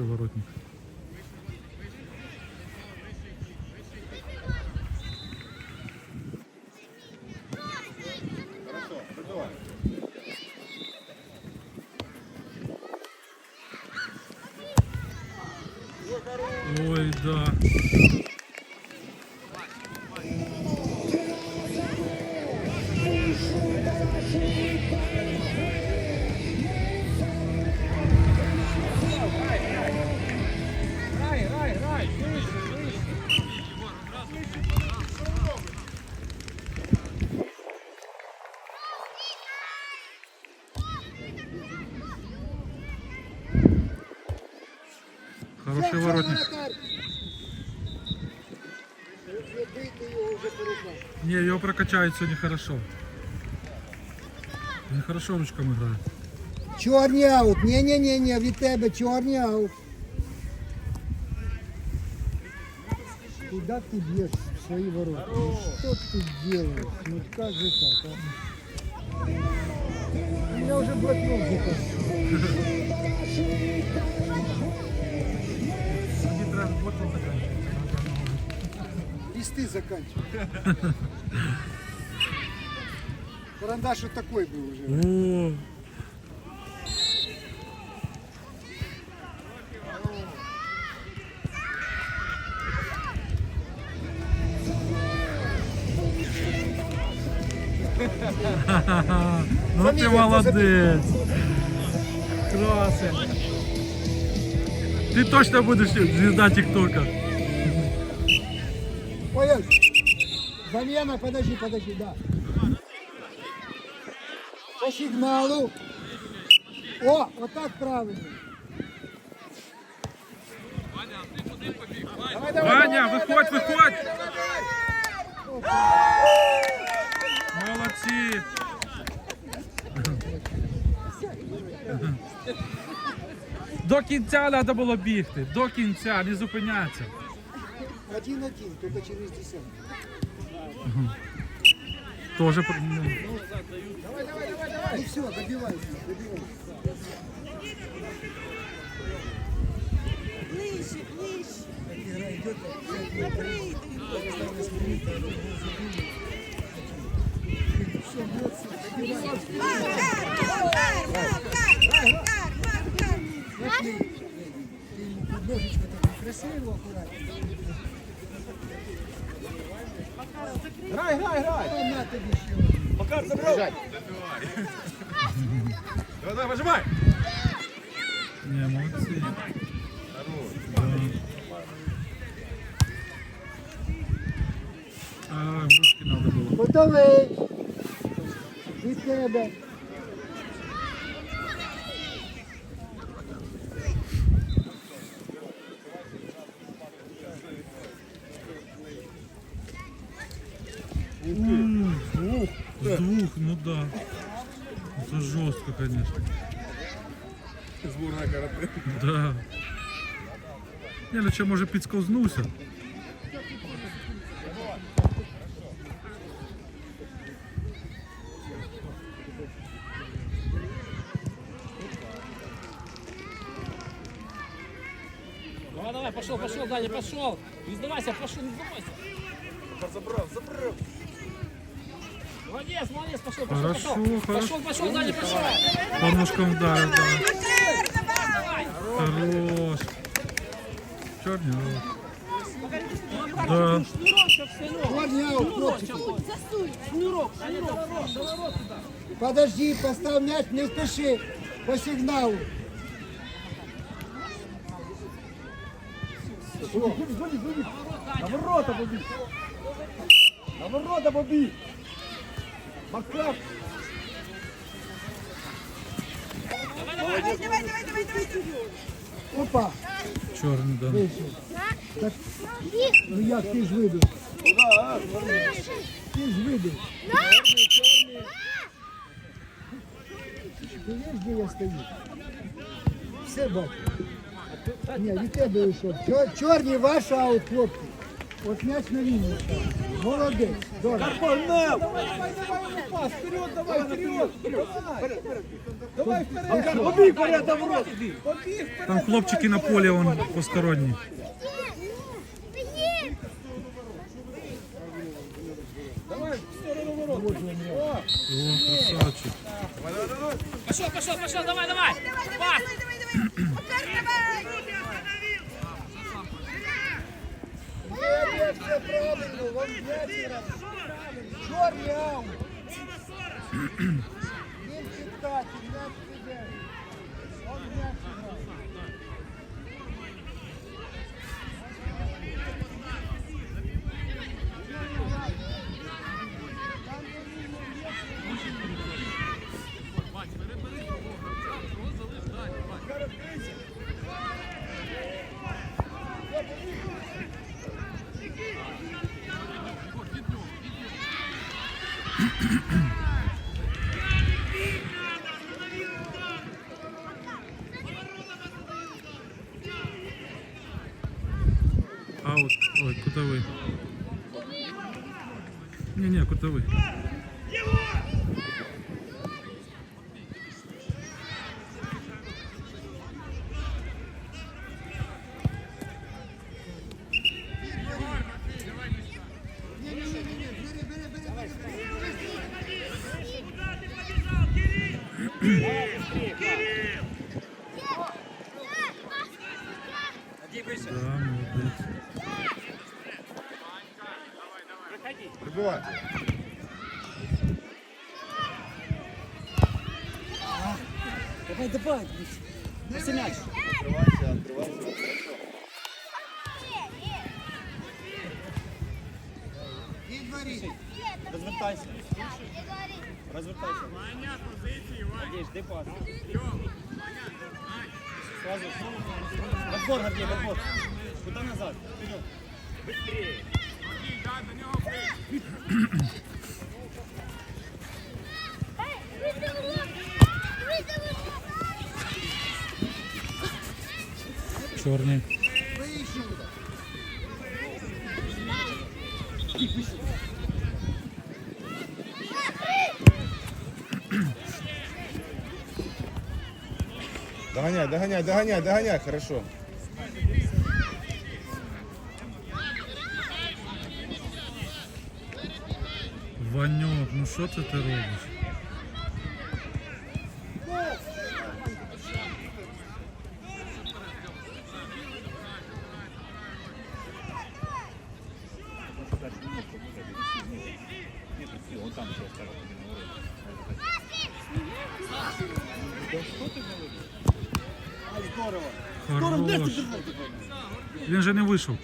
Хороший воротник. Ой, да. Хороший Все, воротник. воротар. Не бийте його вже по руках. Не, його прокачають сьогодні хорошо. Він хорошо ручками грає. Чорний аут. Ні-ні-ні, від тебе чорний аут. Куда ты бьешь в свои ворота? Ну что ты делаешь? Ну как же так, а? Меня уже блокнул заказ. Листы заканчивай. Карандаш вот такой был уже. О, ну ти Фамілія молодець. Красень. Ти точно будеш звізда Тіктока. Замена, подожди, подожди, да. По сигналу. О, вот так правильно. Давай, давай, Ваня, давай, виходь, давай, виходь. давай. Молодці. До кінця треба було бігти. До кінця, не зупинятися. Один-один, только через десятку. Тоже ну, Давай, давай, давай, давай. Ну все, добивайся, добивайся. Ближче, ближче. Игра идет, Не прийду. Забирай! Давай, давай, выжимай! не, молодці. Да. А, ручки надо було. Готовий. Від тебе. С двух, ну да. Это жестко, конечно. Сборная карате. Да. Не, ну що, може підсковзнувся? Давай, давай, пошел, пошел, Даня, пошел. Не сдавайся, пошел, не сдавайся. Забрал, забрал. Молодец, молодец, пошел, пошел, Хорошо, пошел. хорошо. Пошел, пошел, Даня, пошел. По ножкам вдарив, да. Давай. Хорош. Чорний. Да. Подожди, постав мяч, не спеши. По сигналу. На ворота побіг! На ворота побіг! Макар! Давай, давай, давай, давай, давай. Опа, Чорний, да. Так, ну як ти ж вибив? Ти ж вибив. Ти знаєш, де я стою? все бачу. Ні, від тебе йшов. Чор- Чорні ваш аут, хлопці. От м'яч на лінії. став. Молодець. Добре. Побіг вперед, до ворот. Там хлопчики на полі вон посторонні. О, красавчик. Пошел, пошел, пошел, давай, давай. Пас. Макар, давай! Ні, все правильно, вон. Чорний аут. Він читати, Ні-ні, кутовий. Да, молодець. Прибивай. Давай. Паси мяч. Открывайся, открывайся. Розвертайся. Розвертайся. Надеюсь, дай пас. Сразу. Подбор, Гордей, подбор. Куда назад? Вперед. Чорний. Догоняй, догоняй, догоняй, догоняй, хорошо. Ваньок, ну що це ти робиш? Хорош. Він же не вийшов.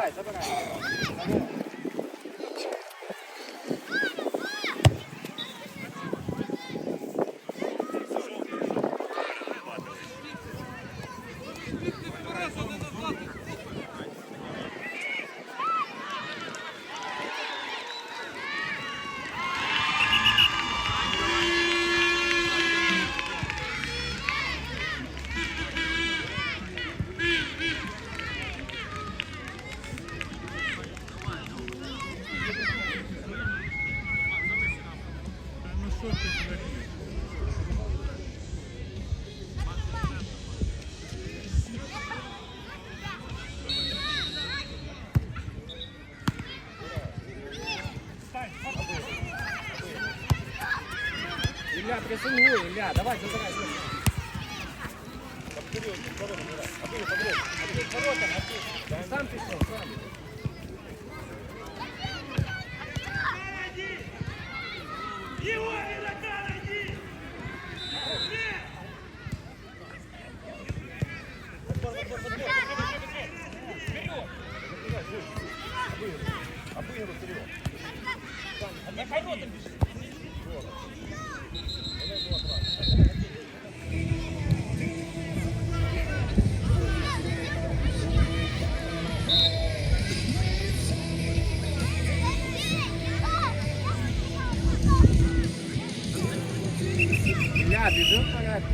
Rồi, cảm. Прессингуй, Илья, давай, забирай. Сам пішов, сам. Илья, біжи вперед. Илья. Мяч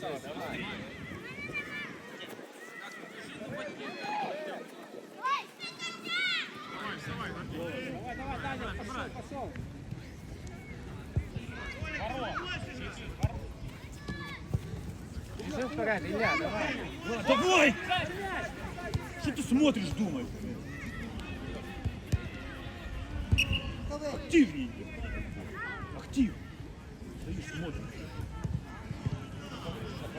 давай. Давай, Даня, пошел, пошел. Бежи вперед, Илья, давай. Давай! Что ты смотришь, думаешь? Активней. Актив. Стоишь, смотришь.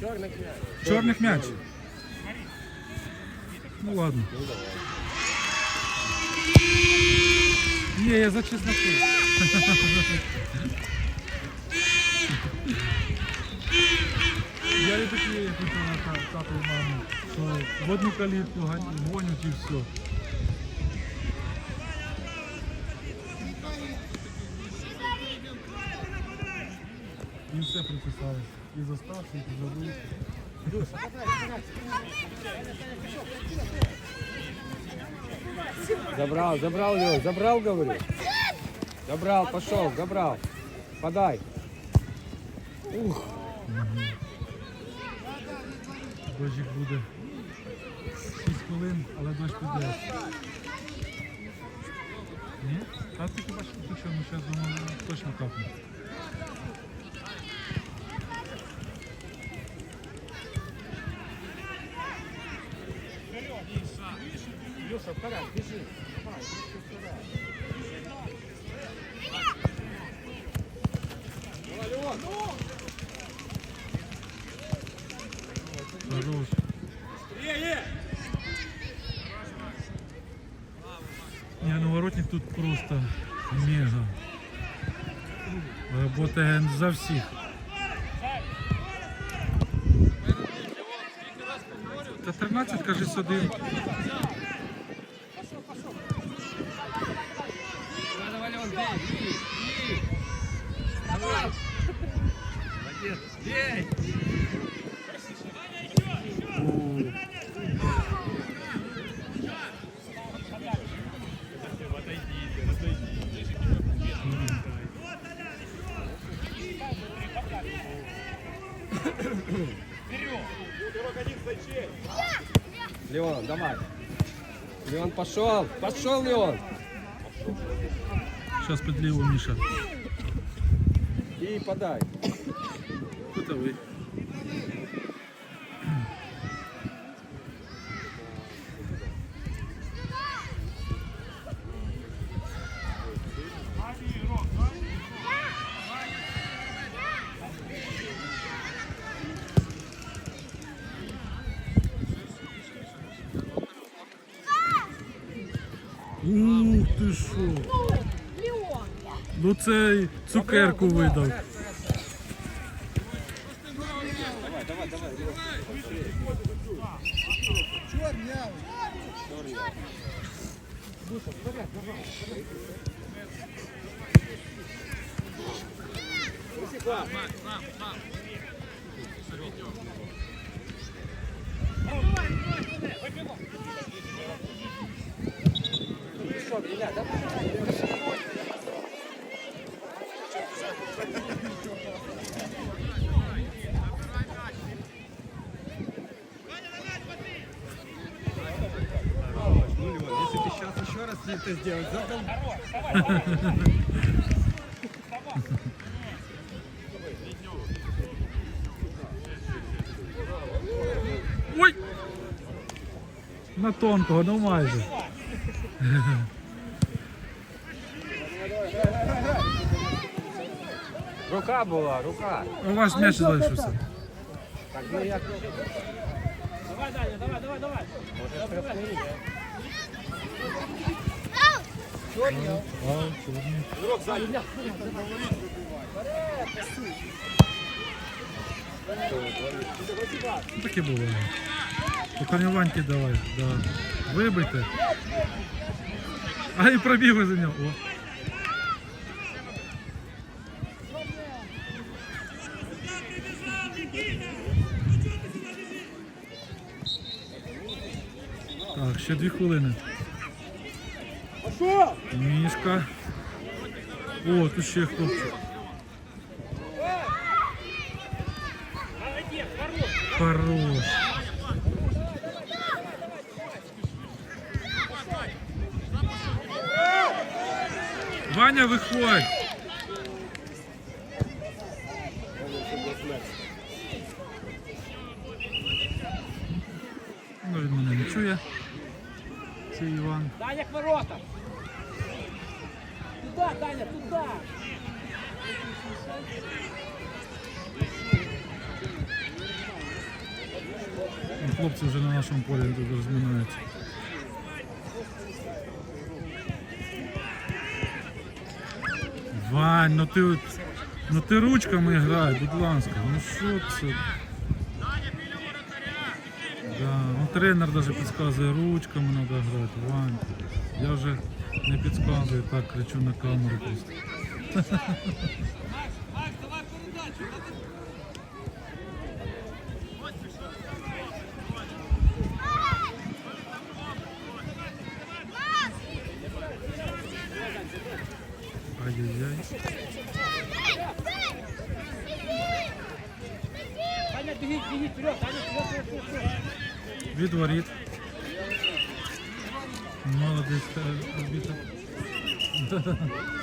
Черный мяч. Чорних м'яч. Ну ладно. Ні, я за чесноку. Я і такі, як у тато і маму, що в одну калітку гонять і все. за старших, і за великих. Забрал, забрал, Лёш, забрал, говорю. Забрал, пошел, забрал. Подай. Ух, Дощик буде 6 хвилин, але дощ піде. Ні? А ти хіба що ти що, ну зараз думаю, точно капне. Не, ну воротник тут просто мега. Работает за всіх. Та 13, кажись, один. Давай, Леон, бей, бей, бей. Давай Молодец, бей. Леон, давай. Леон пошел, пошел, Леон. Сейчас підліво, Міша. И подай. футовый. Ну ти що? Ну цей цукерку видав. Если ты сейчас еще раз это сделаешь, задал На тонкого, ну майже. Рука була, рука. У вас м'яч залишився. Так, ну як. Давай, Даня, давай, давай, давай. А, чорний. Ну, Таке було. По корнюваньки давай, да. Вибийте. А і пробігли за нього. Так, ще дві хвилини. Мішка. О, тут ще хлопчик. Хорош. Ваня, виходь. Ну, він мене не чує. Це Іван. Даня к воротам. Туда, Даня, туда. Ну, Хлопці вже на нашому полі тут розминаються. Вань, ну ти, ну ти ручками грай, будь ласка. Ну що це? Да, ну, тренер навіть підказує, ручками треба грати. Вань. Я вже не підказую, так кричу на камеру просто. Ай-яй-яй. Даня, беги, беги вперед, Даня, вперед, вперед, вперед, вперед. Від воріт. Молодець та орбіта.